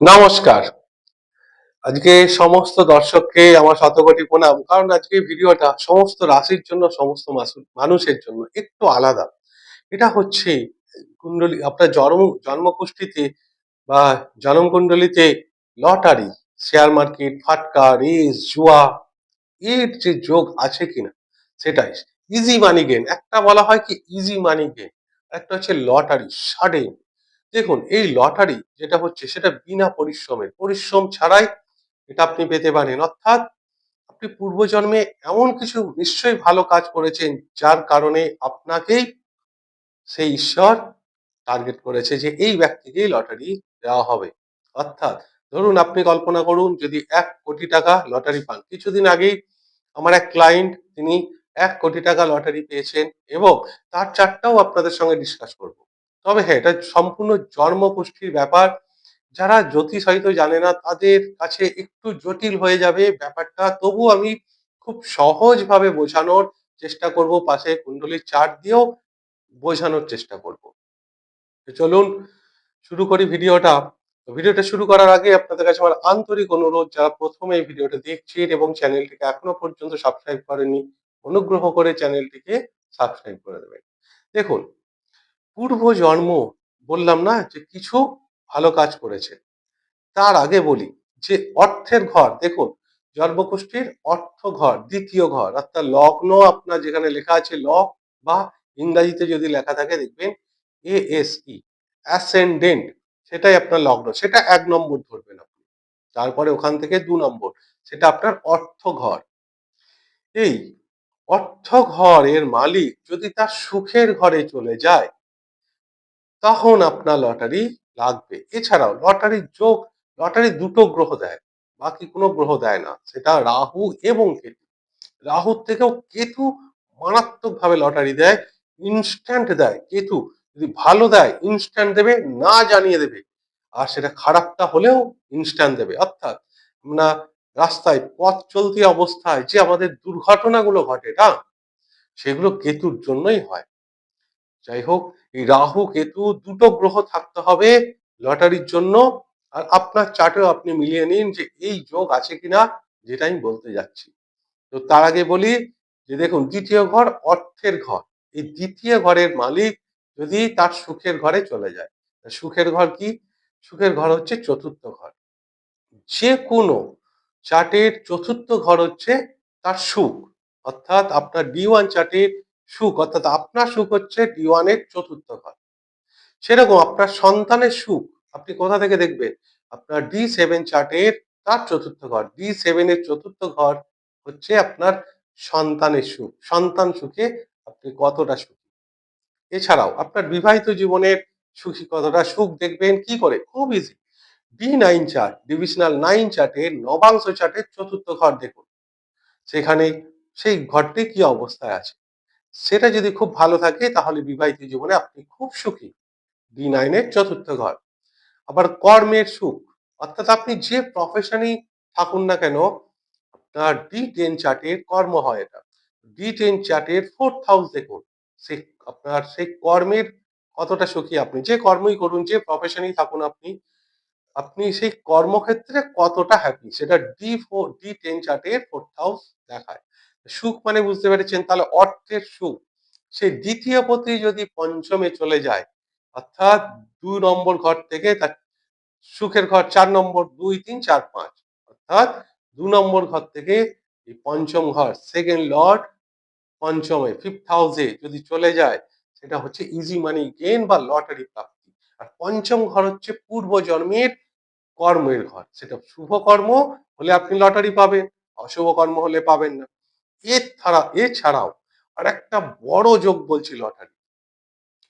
নমস্কার। আজকে সমস্ত দর্শককে আমার শতকোটি প্রণাম, কারণ আজকে ভিডিওটা সমস্ত রাশির জন্য, সমস্ত মানুষের জন্য একটু আলাদা। এটা হচ্ছে কুণ্ডলী, আপনার জন্ম, জন্মকুষ্ঠিতে বা জন্মকুণ্ডলিতে লটারি, শেয়ার মার্কেট, ফাটকা, রেস, জুয়া, এর যে যোগ আছে কিনা, সেটাই। ইজি মানি গেন একটা বলা হয় কি ইজি মানি গেন একটা হচ্ছে লটারি সাডেন দেখুন, এই লটারি যেটা হচ্ছে, সেটা বিনা পরিশ্রমের পরিশ্রম ছাড়াই এটা আপনি পেতে পারেন। অর্থাৎ আপনি পূর্বজন্মে এমন কিছু নিশ্চয়ই ভালো কাজ করেছেন, যার কারণে আপনাকেই সেই ঈশ্বর টার্গেট করেছে যে এই ব্যক্তিকেই লটারি দেওয়া হবে। অর্থাৎ ধরুন, আপনি কল্পনা করুন, যদি এক কোটি টাকা লটারি পান। কিছুদিন আগেই আমার এক ক্লায়েন্ট তিনি এক কোটি টাকা লটারি পেয়েছেন এবং তার চারটাও আপনাদের সঙ্গে ডিসকাস করব। তবে হ্যাঁ এটা সম্পূর্ণ জন্মপুষ্টির ব্যাপার। যারা জ্যোতিষ হয়তো জানে না, তাদের কাছে একটু জটিল হয়ে যাবে ব্যাপারটা। তবু আমি খুব সহজভাবে বোঝানোর চেষ্টা করব, পাশে কুণ্ডলীর চার্ট দিয়েও বোঝানোর চেষ্টা করব। চলুন শুরু করি ভিডিওটা। ভিডিওটা শুরু করার আগে আপনাদের কাছে আমার আন্তরিক অনুরোধ, যারা প্রথমে এই ভিডিওটা দেখছেন এবং চ্যানেলটিকে এখনও পর্যন্ত সাবস্ক্রাইব করেনি অনুগ্রহ করে চ্যানেলটিকে সাবস্ক্রাইব করে দেবেন। দেখুন পূর্ব জন্ম বললাম না যে কিছু ভালো কাজ করেছে। তার আগে বলি যে অর্থের ঘর, দেখুন জন্মকুষ্ঠির অর্থ ঘর, দ্বিতীয় ঘর, অর্থাৎ লগ্ন আপনার যেখানে লেখা আছে ল বা ইংরাজিতে যদি লেখা থাকে দেখবেন এ এস ই অ্যাসেন্ডেন্ট সেটাই আপনার লগ্ন, সেটা এক নম্বর ধরবেন আপনি। তারপরে ওখান থেকে দু নম্বর, সেটা আপনার অর্থ ঘর। এই অর্থ ঘরের মালিক যদি তার সুখের ঘরে চলে যায় তখন আপনার লটারি লাগবে। এছাড়াও লটারির যোগ লটারি দুটো গ্রহ দেয়, বাকি কোনো গ্রহ দেয় না। সেটা রাহু এবং কেতু। রাহুর থেকেও কেতু মারাত্মক ভাবে লটারি দেয় ইনস্ট্যান্ট দেয়। কেতু যদি ভালো দেয় ইনস্ট্যান্ট দেবে, না জানিয়ে দেবে। আর সেটা খারাপটা হলেও ইনস্ট্যান্ট দেবে। অর্থাৎ আমরা রাস্তায় পথ চলতি অবস্থায় যে আমাদের দুর্ঘটনাগুলো ঘটে, না? সেগুলো কেতুর জন্যই হয়। যাই হোক এই রাহু, কেতু দুটো গ্রহ থাকতে হবে লটারির জন্য। আর আপনার চার্টেও আপনি মিলিয়ে নিন যে এই যোগ আছে কিনা, যেটা আমি বলতে যাচ্ছি। তো তার আগে বলি যে দেখুন, দ্বিতীয় ঘর অর্থের ঘর। এই দ্বিতীয় ঘরের মালিক যদি তার সুখের ঘরে চলে যায় সুখের ঘর কি? সুখের ঘর হচ্ছে চতুর্থ ঘর। যে কোনো চার্টের চতুর্থ ঘর হচ্ছে তার সুখ। অর্থাৎ আপনার ডি ওয়ান চার্টের সুখ, অর্থাৎ আপনার সুখ হচ্ছে ডি ওয়ানের চতুর্থ ঘর। সেরকম আপনার সন্তানের সুখ, আপনি কোথা থেকে দেখবেন? আপনার ডি সেভেন চার্টের তার চতুর্থ ঘর। ডি সেভেনের চতুর্থ ঘর হচ্ছে আপনার সন্তানের সুখ। সন্তান সুখে আপনি কতটা সুখী? এছাড়াও আপনার বিবাহিত জীবনের সুখী কতটা? সুখ দেখবেন কি করে? খুব easy D nine chart divisional nine চার্টের নবাংশ চার্টের চতুর্থ ঘর দেখুন। সেখানে সেই ঘরটি কি অবস্থায় আছে? সেটা যদি খুব ভালো থাকে, তাহলে বিবাহিত জীবনে আপনি খুব সুখী। ডি নাইনের চতুর্থ ঘর। আবার কর্মের সুখ। অর্থাৎ আপনি যে প্রফেশনেই থাকুন না কেন, আপনার ডি টেন চার্টের কর্ম হয় এটা। ডি টেন চার্টের ফোর্থ হাউস দেখুন। সে আপনার সেই কর্মের কতটা সুখী আপনি। যে কর্মই করুন, যে প্রফেশনই থাকুন আপনি আপনি সেই কর্মক্ষেত্রে কতটা হ্যাপি সেটা ডি ফোর ডি টেন চার্টের ফোর্থ হাউস দেখায়। সুখ মানে বুঝতে পেরেছেন? তাহলে অর্থের সুখ। সেই দ্বিতীয় পতি যদি পঞ্চমে চলে যায়, অর্থাৎ দুই নম্বর ঘর থেকে তার সুখের ঘর চার নম্বর, দুই, তিন, চার, পাঁচ। অর্থাৎ দু নম্বর ঘর থেকে এই পঞ্চম ঘর সেকেন্ড লর্ড পঞ্চমে ফিফথ হাউসে যদি চলে যায়, সেটা হচ্ছে ইজি মানি গেন বা লটারি প্রাপ্তি। আর পঞ্চম ঘর হচ্ছে পূর্ব জন্মের কর্মের ঘর। সেটা শুভ কর্ম হলে আপনি লটারি পাবেন, অশুভ কর্ম হলে পাবেন না। এছাড়া, এছাড়াও আর একটা বড় যোগ বলছি লটারি।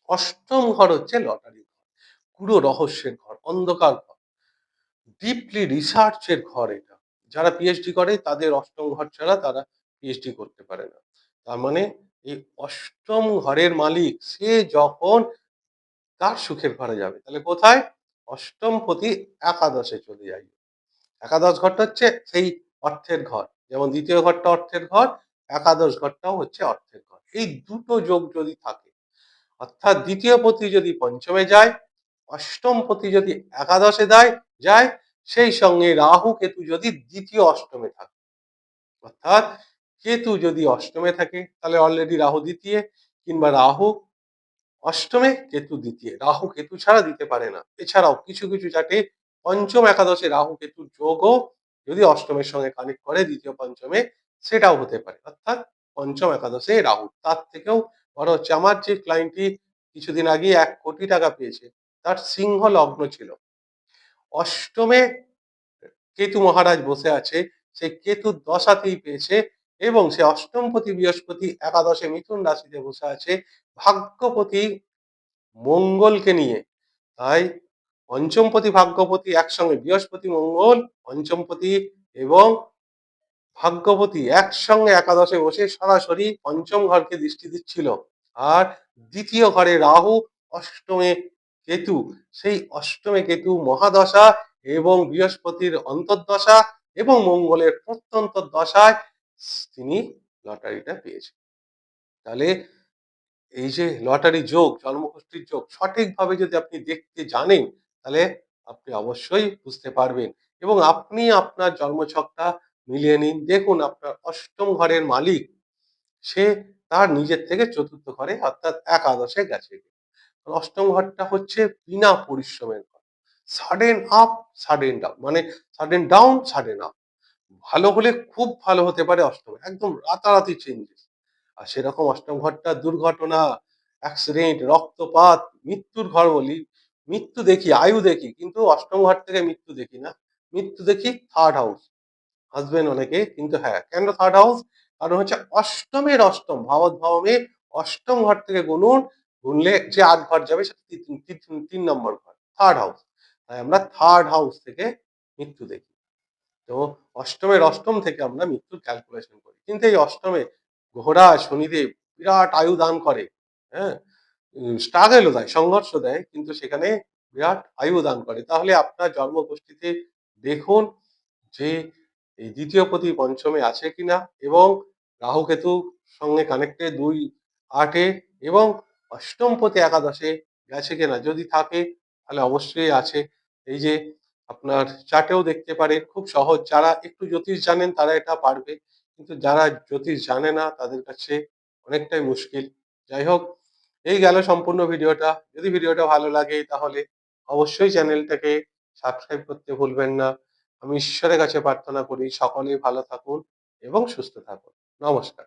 অষ্টম ঘর হচ্ছে লটারি ঘর, পুরো রহস্যের ঘর, অন্ধকার ঘর। ডিপলি রিসার্চের ঘর এটা। যারা পিএইচডি করে, তাদের অষ্টম ঘর ছাড়া তারা পিএইচডি করতে পারে না। তার মানে এই অষ্টম ঘরের মালিক সে যখন তার সুখের ঘরে যাবে, তাহলে কোথায়? অষ্টম পতি একাদশে চলে যাই একাদশ ঘরটা হচ্ছে সেই অর্থের ঘর। যেমন দ্বিতীয় ঘরটা অর্থের ঘর, একাদশ ঘরটাও হচ্ছে অর্থের ঘর। এই দুটো যোগ যদি থাকে, অর্থাৎ দ্বিতীয় পতি যদি পঞ্চমে যায়, অষ্টম পতি যদি একাদশে দেয়, যায়, সেই সঙ্গে রাহু কেতু যদি দ্বিতীয় অষ্টমে থাকে। অর্থাৎ কেতু যদি অষ্টমে থাকে, তাহলে অলরেডি রাহু দ্বিতীয়, কিংবা রাহু অষ্টমে কেতু দ্বিতীয়। রাহু কেতু ছাড়া দিতে পারে না। এছাড়াও কিছু কিছু চাটে পঞ্চম একাদশে রাহু কেতুর যোগও যদি অষ্টমের সঙ্গে কানেক্ট করে, দ্বিতীয় পঞ্চমে, সেটাও হতে পারে। অর্থাৎ পঞ্চম একাদশে রাহু। তার থেকেও বড় হচ্ছে আমার যে ক্লায়েন্টটি কিছুদিন আগে এক কোটি টাকা পেয়েছে, তার সিংহ লগ্ন ছিল। অষ্টমে কেতু মহারাজ বসে আছে সেই কেতু দশাতেই পেয়েছে এবং সে অষ্টমপতি, বৃহস্পতি, একাদশে মিথুন রাশিতে বসে আছে, ভাগ্যপতি মঙ্গলকে নিয়ে। তাই পঞ্চমপতি ভাগ্যপতি একসঙ্গে, বৃহস্পতি, মঙ্গল, পঞ্চমপতি এবং ভাগ্যপতি একসঙ্গে একাদশে বসে সরাসরি পঞ্চম ঘরকে দৃষ্টি দিচ্ছিল। আর দ্বিতীয় ঘরে রাহু, অষ্টমে কেতু। সেই অষ্টমে কেতু মহাদশা এবং বৃহস্পতির অন্তর্দশা এবং মঙ্গলের প্রত্যন্ত দশায় তিনি লটারিটা পেয়েছেন। তাহলে এই যে লটারি যোগ, জন্মগোষ্ঠীর যোগ সঠিকভাবে যদি আপনি দেখতে জানেন তাহলে আপনি অবশ্যই বুঝতে পারবেন। এবং আপনি আপনার জন্মছকটা মিলিয়ে নিন। দেখুন আপনার অষ্টম ঘরের মালিক, সে তার নিজের থেকে চতুর্থ ঘরে অর্থাৎ একাদশে গেছে। অষ্টম ঘরটা হচ্ছে বিনা পরিশ্রমের ঘর। সাডেন আপ সাডেন ডাউন মানে সাডেন ডাউন সাডেন আপ ভালো হলে খুব ভালো হতে পারে অষ্টম, একদম রাতারাতি চেঞ্জেস আর সেরকম অষ্টম ঘরটা দুর্ঘটনা অ্যাক্সিডেন্ট রক্তপাত, মৃত্যুর ঘর বলি মৃত্যু দেখি, আয়ু দেখি, কিন্তু অষ্টম ঘর থেকে মৃত্যু দেখি না। মৃত্যু দেখি থার্ড হাউস হাজবেন্ড অনেকে কিন্তু হ্যাঁ কেন থার্ড হাউস কারণ হচ্ছে অষ্টমের অষ্টম ভাবমে অষ্টম ঘর থেকে গুনুন গুনলে যে আট ঘর যাবে সেটা তিন নম্বর ঘর থার্ড হাউস তাই আমরা থার্ড হাউস থেকে মৃত্যু দেখি। তো অষ্টমের অষ্টম থেকে আমরা মৃত্যুর ক্যালকুলেশন করি। কিন্তু এই অষ্টমে ঘোড়া, শনিদেব বিরাট আয়ু দান করে হ্যাঁ? স্ট্রাগেলও দেয় সংঘর্ষ দেয়, কিন্তু সেখানে বিরাট আয়ু দান করে। তাহলে আপনার জন্মগোষ্ঠীতে দেখুন যে এই দ্বিতীয় পতি পঞ্চমে আছে কিনা এবং রাহু কেতু সঙ্গে কানেক্টে দুই আটে এবং অষ্টম পতি একাদশে গেছে কিনা যদি থাকে, তাহলে অবশ্যই আছে। এই যে আপনার চার্টেও দেখতে পারে, খুব সহজ। যারা একটু জ্যোতিষ জানেন তারা এটা পারবে, কিন্তু যারা জ্যোতিষ জানে না তাদের কাছে অনেকটাই মুশকিল। যাই হোক এই গেল সম্পূর্ণ ভিডিওটা। যদি ভিডিওটা ভালো লাগে তাহলে অবশ্যই চ্যানেলটাকে সাবস্ক্রাইব করতে ভুলবেন না। আমি ঈশ্বরের কাছে প্রার্থনা করি, সকলেই ভালো থাকুন এবং সুস্থ থাকুন। নমস্কার।